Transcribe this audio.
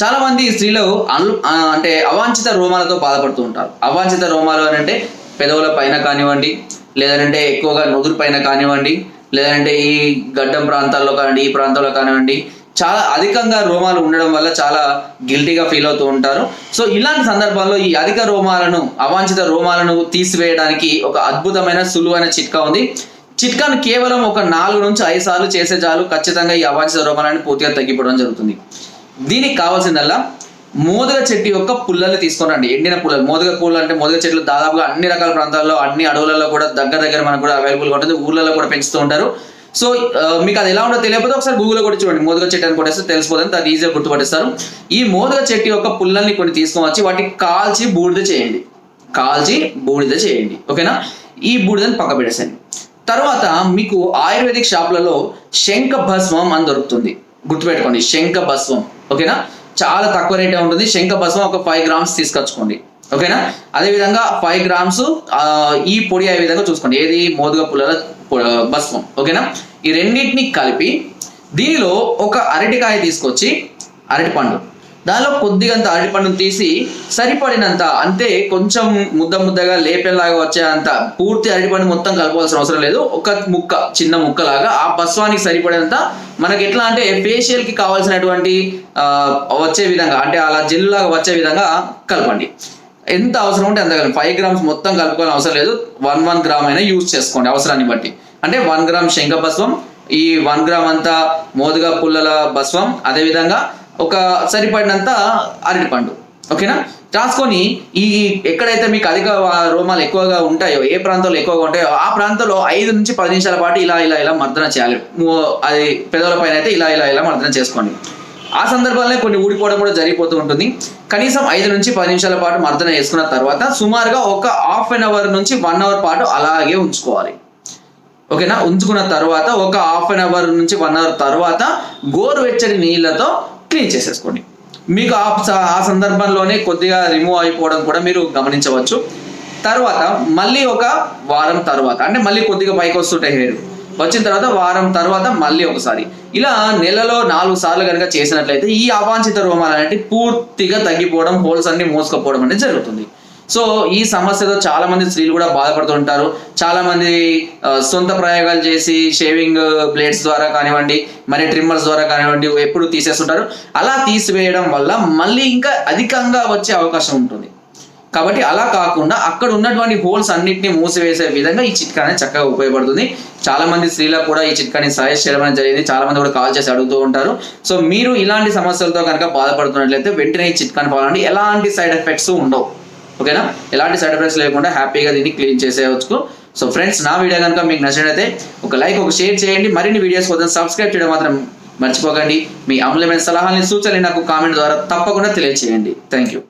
చాలా మంది స్త్రీలు అను అంటే అవాంఛిత రోమాలతో బాధపడుతూ ఉంటారు. అవాంఛిత రోమాలు అని అంటే పెదవుల పైన కానివ్వండి లేదంటే ఎక్కువగా నుదురు పైన కానివ్వండి లేదంటే ఈ గడ్డం ప్రాంతాల్లో కానివ్వండి ఈ ప్రాంతాల్లో కానివ్వండి చాలా అధికంగా రోమాలు ఉండడం వల్ల చాలా గిల్టీగా ఫీల్ అవుతూ ఉంటారు. సో ఇలాంటి సందర్భాల్లో ఈ అధిక రోమాలను అవాంఛిత రోమాలను తీసివేయడానికి ఒక అద్భుతమైన సులువైన చిట్కా ఉంది. చిట్కాను కేవలం ఒక నాలుగు నుంచి ఐదు సార్లు చేసే చాలు ఖచ్చితంగా ఈ అవాంఛిత రోమాలని పూర్తిగా తగ్గిపోవడం జరుగుతుంది. దీనికి కావాల్సిందల్లా మోదుగ చెట్టు యొక్క పుల్లల్ని తీసుకొని రండి ఎండిన పుల్లలు. మోదక పుల్లలు అంటే మోదక చెట్లు దాదాపుగా అన్ని రకాల ప్రాంతాల్లో అన్ని అడవులలో కూడా దగ్గర దగ్గర మనకు కూడా అవైలబుల్గా ఉంటుంది. ఊర్లలో కూడా పెంచుతూ ఉంటారు. సో మీకు అది ఎలా ఉంటుందో తెలియకపోతే ఒకసారి గూగుల్లో కూడా చూడండి. మోదక చెట్టు అని కొట్టేస్తే తెలిసిపోతుంది. అది ఈజీగా గుర్తుపట్టేస్తారు. ఈ మోదక చెట్టు యొక్క పుల్లల్ని కొన్ని తీసుకొని వచ్చి వాటిని కాల్చి బూడిద చేయండి. కాల్చి బూడిద చేయండి. ఓకేనా? ఈ బూడిదని పక్క పెట్టేసండి తర్వాత మీకు ఆయుర్వేదిక్ షాపులలో శంఖ భస్మం అని దొరుకుతుంది. గుర్తుపెట్టుకోండి. శంఖ భస్మం. ఓకేనా? చాలా తక్కువ రేటే ఉంటుంది. శంఖ భస్మం ఒక ఫైవ్ గ్రామ్స్ తీసుకొచ్చుకోండి. ఓకేనా? అదే విధంగా ఫైవ్ గ్రామ్స్ ఈ పొడి అయ్యే విధంగా చూసుకోండి. ఏది? మోదుగ పుల్లల పొ- భస్మం. ఓకేనా? ఈ రెండింటిని కలిపి దీనిలో ఒక అరటికాయ తీసుకొచ్చి అరటిపండు. దానిలో కొద్దిగంత అరటిపండును తీసి సరిపడినంత అంటే కొంచెం ముద్ద ముద్దగా లేపెల్లాగా వచ్చేంత పూర్తి అరటిపండు మొత్తం కలపాల్సిన అవసరం లేదు. ఒక ముక్క చిన్న ముక్కలాగా ఆ భస్వానికి సరిపడేంత మనకి ఎట్లా అంటే ఫేషియల్కి కావాల్సినటువంటి ఆ, వచ్చే విధంగా అంటే అలా జెల్లులాగా వచ్చే విధంగా కలపండి. ఎంత అవసరం ఉంటే అంత కలపండి. ఫైవ్ గ్రామ్స్ మొత్తం కలుపుకోవాలని అవసరం లేదు. వన్ వన్ గ్రామ్ అయినా యూజ్ చేసుకోండి అవసరాన్ని బట్టి. అంటే వన్ గ్రామ్ శంఖ భస్వం ఈ వన్ గ్రామ్ అంతా మోదుగా పుల్లల భస్వం అదే విధంగా ఒక సరిపడినంత అరటిపండు. ఓకేనా? రాసుకొని ఈ ఎక్కడైతే మీకు అధిక రోమాలు ఎక్కువగా ఉంటాయో ఏ ప్రాంతంలో ఎక్కువగా ఉంటాయో ఆ ప్రాంతంలో ఐదు నుంచి పది నిమిషాల పాటు ఇలా ఇలా ఇలా మర్దన చేయాలి. అది పెదవుల పైన అయితే ఇలా ఇలా ఇలా మర్దన చేసుకోండి. ఆ సందర్భాల్లో కొన్ని ఊడిపోవడం కూడా జరిగిపోతూ ఉంటుంది. కనీసం ఐదు నుంచి పది నిమిషాల పాటు మర్దన వేసుకున్న తర్వాత సుమారుగా ఒక హాఫ్ అన్ అవర్ నుంచి వన్ అవర్ పాటు అలాగే ఉంచుకోవాలి. ఓకేనా? ఉంచుకున్న తర్వాత ఒక హాఫ్ అన్ అవర్ నుంచి వన్ అవర్ తర్వాత గోరువెచ్చని నీళ్ళతో క్లీన్ చేసేసుకోండి. మీకు ఆ స- ఆ సందర్భంలోనే కొద్దిగా రిమూవ్ అయిపోవడం కూడా మీరు గమనించవచ్చు. తర్వాత మళ్ళీ ఒక వారం తర్వాత అంటే మళ్ళీ కొద్దిగా పైకి వస్తుంటాయి హెయిర్ వచ్చిన తర్వాత వారం తర్వాత మళ్ళీ ఒకసారి. ఇలా నెలలో నాలుగు సార్లు కనుక చేసినట్లయితే ఈ అవాంఛిత రోమాలు అనేవి పూర్తిగా తగ్గిపోవడం హోల్స్ అన్ని మోసుకపోవడం అనేది జరుగుతుంది. సో ఈ సమస్యతో చాలా మంది స్త్రీలు కూడా బాధపడుతుంటారు చాలా మంది సొంత ప్రయోగాలు చేసి షేవింగ్ బ్లేడ్స్ ద్వారా కానివ్వండి మరి ట్రిమ్మర్స్ ద్వారా కానివ్వండి ఎప్పుడు తీసేస్తుంటారు. అలా తీసివేయడం వల్ల మళ్ళీ ఇంకా అధికంగా వచ్చే అవకాశం ఉంటుంది. కాబట్టి అలా కాకుండా అక్కడ ఉన్నటువంటి హోల్స్ అన్నిటిని మూసివేసే విధంగా ఈ చిట్కా అనేది చక్కగా ఉపయోగపడుతుంది. చాలా మంది స్త్రీలకు కూడా ఈ చిట్కాని సజెస్ట్ చేయడం అనేది జరిగింది. చాలా మంది కూడా కాల్ చేసి అడుగుతూ ఉంటారు. సో మీరు ఇలాంటి సమస్యలతో కనుక బాధపడుతున్నట్లయితే వెంటనే ఈ చిట్కాని పాలండి ఎలాంటి సైడ్ ఎఫెక్ట్స్ ఉండవు. ఓకేనా? ఎలాంటి సైడ్ ఎఫెక్ట్స్ లేకుండా హ్యాపీగా దీన్ని క్లీన్ చేసేయవచ్చు సో ఫ్రెండ్స్ నా వీడియో కనుక మీకు నచ్చినట్లయితే ఒక లైక్ ఒక షేర్ చేయండి. మరిన్ని వీడియోస్ కోసం సబ్స్క్రైబ్ చేయడం మాత్రం మర్చిపోకండి. మీ అమూల్యమైన సలహాలని సూచనలు నాకు కామెంట్ ద్వారా తప్పకుండా తెలియజేయండి థ్యాంక్ యూ